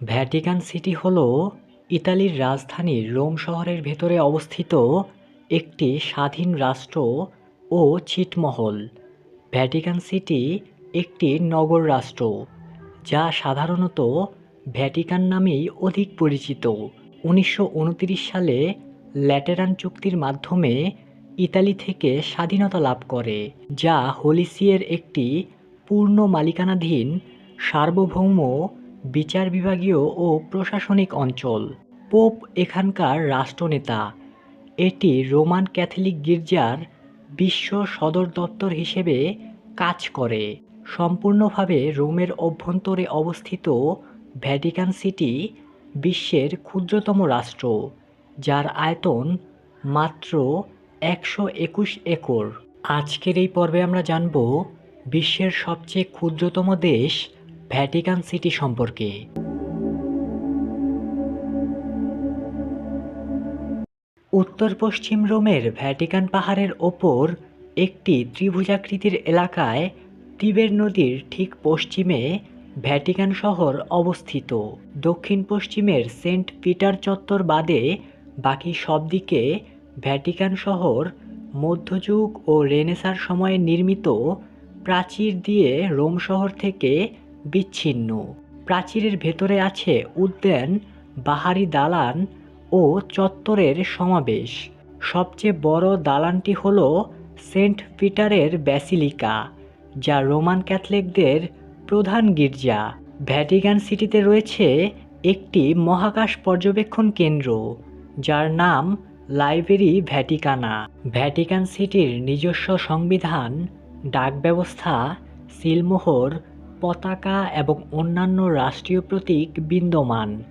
Vatican city হল ইতালির রাজধানী রোম শহরের ভেতরে অবস্থিত একটি স্বাধীন রাষ্ট্র ও ছিটমহল। ভ্যাটিকান সিটি একটি নগর রাষ্ট্র, যা সাধারণত ভ্যাটিকান নামেই অধিক পরিচিত। উনিশশো উনত্রিশ সালে ল্যাটেরান চুক্তির মাধ্যমে ইতালি থেকে স্বাধীনতা লাভ করে, যা হোলিসিয়ের একটি পূর্ণ মালিকানাধীন সার্বভৌম বিচার বিভাগীয় ও প্রশাসনিক অঞ্চল। পোপ এখানকার রাষ্ট্রনেতা। এটি রোমান ক্যাথলিক গির্জার বিশ্ব সদর দপ্তর হিসেবে কাজ করে। সম্পূর্ণভাবে রোমের অভ্যন্তরে অবস্থিত ভ্যাটিকান সিটি বিশ্বের ক্ষুদ্রতম রাষ্ট্র, যার আয়তন মাত্র একশো একুশ একর। আজকের এই পর্বে আমরা জানব বিশ্বের সবচেয়ে ক্ষুদ্রতম দেশ ভ্যাটিকান সিটি সম্পর্কে। উত্তর পশ্চিম রোমের ভ্যাটিকান পাহাড়ের ওপর একটি ত্রিভুজাকৃতির এলাকায় তিবের নদীর ঠিক পশ্চিমে ভ্যাটিকান শহর অবস্থিত। দক্ষিণ পশ্চিমের সেন্ট পিটার চত্বর বাদে বাকি সব দিকে ভ্যাটিকান শহর মধ্যযুগ ও রেনেসার সময়ে নির্মিত প্রাচীর দিয়ে রোম শহর থেকে বিচ্ছিন্ন। প্রাচীরের ভেতরে আছে উদ্যান, বাহারি দালান ও চত্বরের সমাবেশ। সবচেয়ে বড় দালানটি হল সেন্ট পিটারের ব্যাসিলিকা, যা রোমান ক্যাথলিকদের প্রধান গির্জা। ভ্যাটিকান সিটিতে রয়েছে একটি মহাকাশ পর্যবেক্ষণ কেন্দ্র, যার নাম লাইব্রেরি ভ্যাটিকানা। ভ্যাটিকান সিটির নিজস্ব সংবিধান ডাক ব্যবস্থা সিলমোহর পতাকা এবং অন্যান্য রাষ্ট্রীয় প্রতীক বিদ্যমান।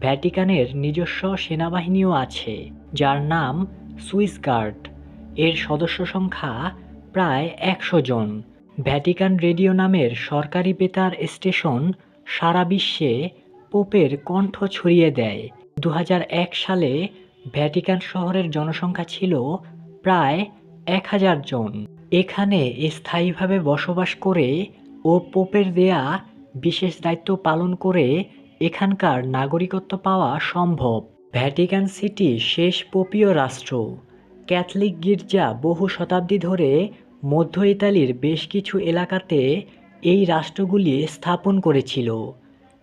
ভ্যাটিকানের নিজস্ব সেনাবাহিনীও আছে, যার নাম সুইস গার্ড। এর সদস্য সংখ্যা প্রায় একশো জন। ভ্যাটিকান রেডিও নামের সরকারি বেতার স্টেশন সারা বিশ্বে পোপের কণ্ঠ ছড়িয়ে দেয়। দু হাজার এক সালে ভ্যাটিকান শহরের জনসংখ্যা ছিল প্রায় এক হাজার জন। এখানে স্থায়ীভাবে বসবাস করে ও পোপের দেয়া বিশেষ দায়িত্ব পালন করে এখানকার নাগরিকত্ব পাওয়া সম্ভব। ভ্যাটিকান সিটি শেষ পোপীয় রাষ্ট্র। ক্যাথলিক গির্জা বহু শতাব্দী ধরে মধ্য ইতালির বেশ কিছু এলাকাতে এই রাষ্ট্রগুলি স্থাপন করেছিল,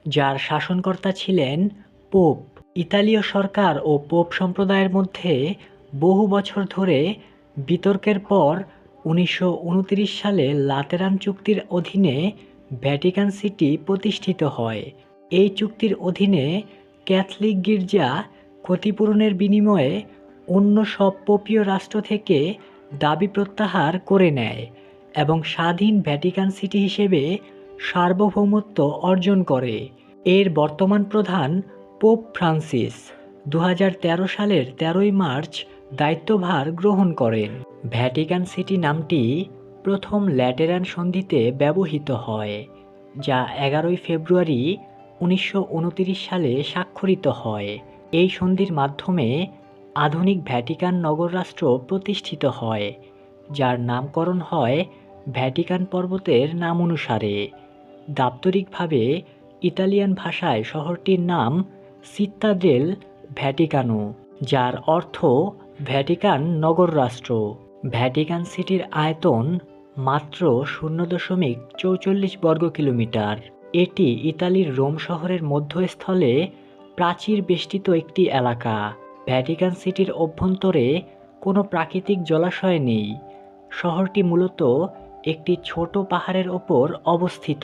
যার শাসনকর্তা ছিলেন পোপ। ইতালীয় সরকার ও পোপ সম্প্রদায়ের মধ্যে বহু বছর ধরে বিতর্কের পর উনিশশো উনত্রিশ সালে লাতেরান চুক্তির অধীনে ভ্যাটিকান সিটি প্রতিষ্ঠিত হয়। এই চুক্তির অধীনে ক্যাথলিক গির্জা ক্ষতিপূরণের বিনিময়ে অন্য সব পোপীয় রাষ্ট্র থেকে দাবি প্রত্যাহার করে নেয় এবং স্বাধীন ভ্যাটিকান সিটি হিসেবে সার্বভৌমত্ব অর্জন করে। এর বর্তমান প্রধান পোপ ফ্রান্সিস দু হাজার তেরো সালের তেরোই মার্চ দায়িত্বভার গ্রহণ করেন। ভ্যাটিকান সিটি নামটি প্রথম ল্যাটেরান সন্ধিতে ব্যবহৃত হয়, যা এগারোই ফেব্রুয়ারি উনিশশো উনত্রিশ সালে স্বাক্ষরিত হয়। এই সন্ধির মাধ্যমে আধুনিক ভ্যাটিকান নগররাষ্ট্র প্রতিষ্ঠিত হয়, যার নামকরণ হয় ভ্যাটিকান পর্বতের নাম অনুসারে। দাপ্তরিকভাবে ইতালিয়ান ভাষায় শহরটির নাম সিত্তাডেল ভ্যাটিকানো, যার অর্থ ভ্যাটিকান নগর রাষ্ট্র। ভ্যাটিকান সিটির আয়তন মাত্র শূন্য দশমিক চৌচল্লিশ বর্গ কিলোমিটার এটি ইতালির রোম শহরের মধ্যস্থলে প্রাচীর বেষ্টিত একটি এলাকা। ভ্যাটিকান সিটির অভ্যন্তরে কোনো প্রাকৃতিক জলাশয় নেই। শহরটি মূলত একটি ছোট পাহাড়ের ওপর অবস্থিত,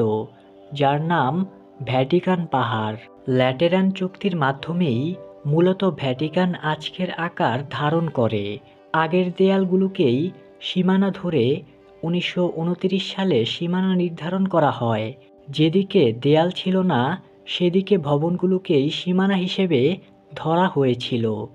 যার নাম ভ্যাটিকান পাহাড়। ল্যাটেরান চুক্তির মাধ্যমেই মূলত ভ্যাটিকান আজকের আকার ধারণ করে। আগের দেয়ালগুলোকেই সীমানা ধরে উনিশশো সালে সীমানা নির্ধারণ করা হয়। যেদিকে দেয়াল ছিল না, সেদিকে ভবনগুলোকেই সীমানা হিসেবে ধরা হয়েছিল।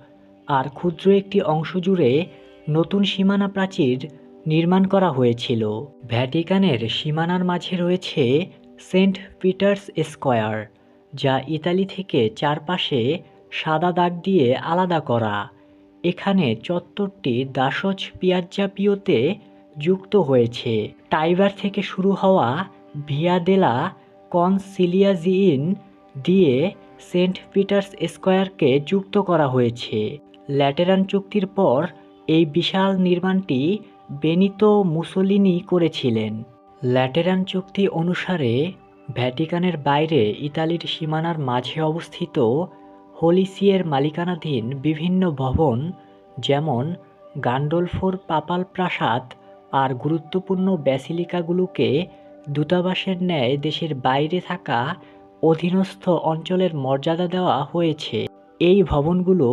আর ক্ষুদ্র একটি অংশ জুড়ে নতুন সীমানা প্রাচীর নির্মাণ করা হয়েছিল। ভ্যাটিকানের সীমানার মাঝে রয়েছে সেন্ট পিটার্স স্কয়ার, যা ইতালি থেকে চারপাশে সাদা দাগ দিয়ে আলাদা করা। এখানে চত্বরটি দাসজ পিয়াজ্জা পিওতে যুক্ত হয়েছে। টাইবার থেকে শুরু হওয়া ভিয়া দেলা কনসিলিয়াজিইন দিয়ে সেন্ট পিটার্স স্কয়ারকে যুক্ত করা হয়েছে। ল্যাটেরান চুক্তির পর এই বিশাল নির্মাণটি বেনিতো মুসোলিনি করেছিলেন। ল্যাটেরান চুক্তি অনুসারে ভ্যাটিকানের বাইরে ইতালির সীমানার মাঝে অবস্থিত হোলিসিয়ের মালিকানাধীন বিভিন্ন ভবন, যেমন গান্ডোলফোর পাপাল প্রাসাদ আর গুরুত্বপূর্ণ ব্যাসিলিকাগুলোকে দূতাবাসের ন্যায় দেশের বাইরে থাকা অধীনস্থ অঞ্চলের মর্যাদা দেওয়া হয়েছে। এই ভবনগুলো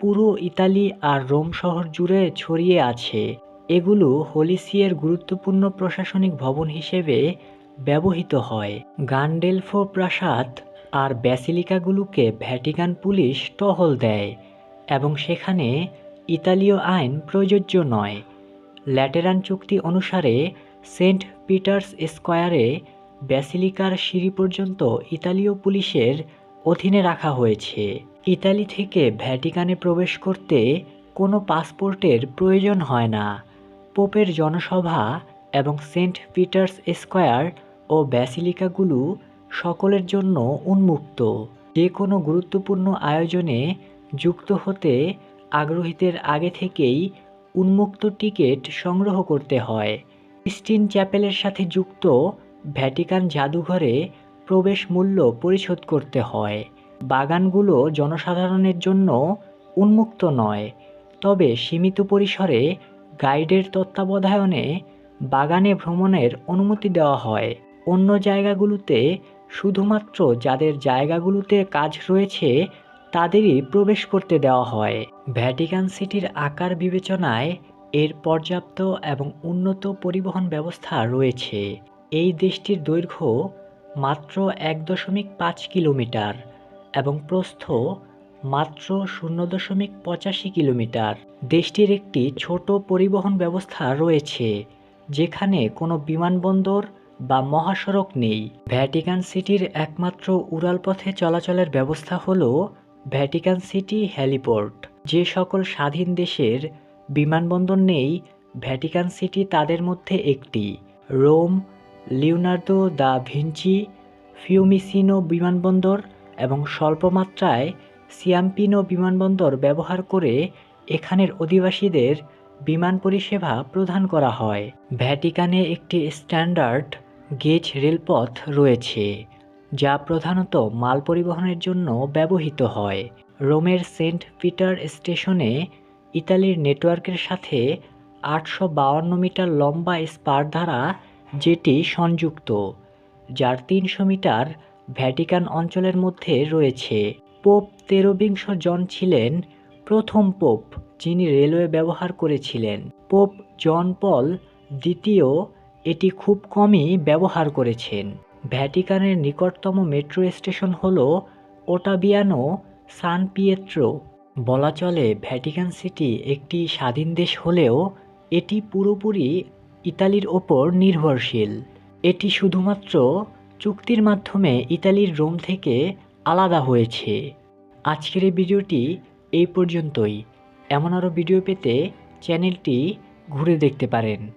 পুরো ইতালি আর রোম শহর জুড়ে ছড়িয়ে আছে। এগুলো হোলিসিয়ের গুরুত্বপূর্ণ প্রশাসনিক ভবন হিসেবে ব্যবহৃত হয়। গান্ডেলফো প্রাসাদ আর ব্যাসিলিকাগুলোকে ভ্যাটিকান পুলিশ টহল দেয় এবং সেখানে ইতালীয় আইন প্রযোজ্য নয়। ল্যাটেরান চুক্তি অনুসারে সেন্ট পিটার্স স্কয়ারে ব্যাসিলিকার সিঁড়ি পর্যন্ত ইতালীয় পুলিশের অধীনে রাখা হয়েছে। ইতালি থেকে ভ্যাটিকানে প্রবেশ করতে কোনো পাসপোর্টের প্রয়োজন হয় না। পোপের জনসভা এবং সেন্ট পিটার্স স্কয়ার ও ব্যাসিলিকাগুলো সকলের জন্য উন্মুক্ত। যে কোনো গুরুত্বপূর্ণ আয়োজনে যুক্ত হতে আগ্রহীদের আগে থেকেই উন্মুক্ত টিকিট সংগ্রহ করতে হয়। ক্রিস্টিন চ্যাপেলের সাথে যুক্ত ভ্যাটিকান জাদুঘরে প্রবেশ মূল্য পরিশোধ করতে হয়। বাগানগুলো জনসাধারণের জন্য উন্মুক্ত নয়। তবে সীমিত পরিসরে গাইডের তত্ত্বাবধায়নে বাগানে ভ্রমণের অনুমতি দেওয়া হয়। অন্য জায়গাগুলোতে শুধুমাত্র যাদের জায়গাগুলোতে কাজ রয়েছে, তাদেরই প্রবেশ করতে দেওয়া হয়। ভ্যাটিকান সিটির আকার বিবেচনায় এর পর্যাপ্ত এবং উন্নত পরিবহন ব্যবস্থা রয়েছে। এই দেশটির দৈর্ঘ্য মাত্র এক দশমিক পাঁচ কিলোমিটার এবং প্রস্থ মাত্র শূন্য দশমিক পঁচাশি কিলোমিটার। দেশটির একটি ছোট পরিবহন ব্যবস্থা রয়েছে, যেখানে কোনো বিমানবন্দর বা মহাসড়ক নেই। ভ্যাটিকান সিটির একমাত্র উড়ালপথে চলাচলের ব্যবস্থা হল ভ্যাটিকান সিটি হ্যালিপোর্ট যে সকল স্বাধীন দেশের বিমানবন্দর নেই, ভ্যাটিকান সিটি তাদের মধ্যে একটি। Rome, Leonardo da Vinci, Fiumicino বিমানবন্দর এবং স্বল্পমাত্রায় সিয়াম্পিনো বিমানবন্দর ব্যবহার করে এখানের অধিবাসীদের বিমান পরিষেবা প্রদান করা হয়। ভ্যাটিকানে একটি স্ট্যান্ডার্ড গেজ রেলপথ রয়েছে, যা প্রধানত মাল পরিবহনের জন্য ব্যবহৃত হয়। রোমের সেন্ট পিটার স্টেশনে ইতালির নেটওয়ার্কের সাথে আটশো মিটার লম্বা স্পার দ্বারা যেটি সংযুক্ত, যার তিনশো মিটার ভ্যাটিকান অঞ্চলের মধ্যে রয়েছে। পোপ তেরোবিংশ জন ছিলেন প্রথম পোপ, যিনি রেলওয়ে ব্যবহার করেছিলেন। পোপ জন পল দ্বিতীয় এটি খুব কমই ব্যবহার করেছেন। ভ্যাটিকানের নিকটতম মেট্রো স্টেশন হল ওটাবিয়ানো সান পিয়েত্রো। বলা চলে, ভ্যাটিকান সিটি একটি স্বাধীন দেশ হলেও এটি পুরোপুরি ইতালির ওপর নির্ভরশীল। এটি শুধুমাত্র চুক্তির মাধ্যমে ইতালির রোম থেকে আলাদা হয়েছে। আজকের এই ভিডিওটি এই পর্যন্তই। এমন আরও ভিডিও পেতে চ্যানেলটি ঘুরে দেখতে পারেন।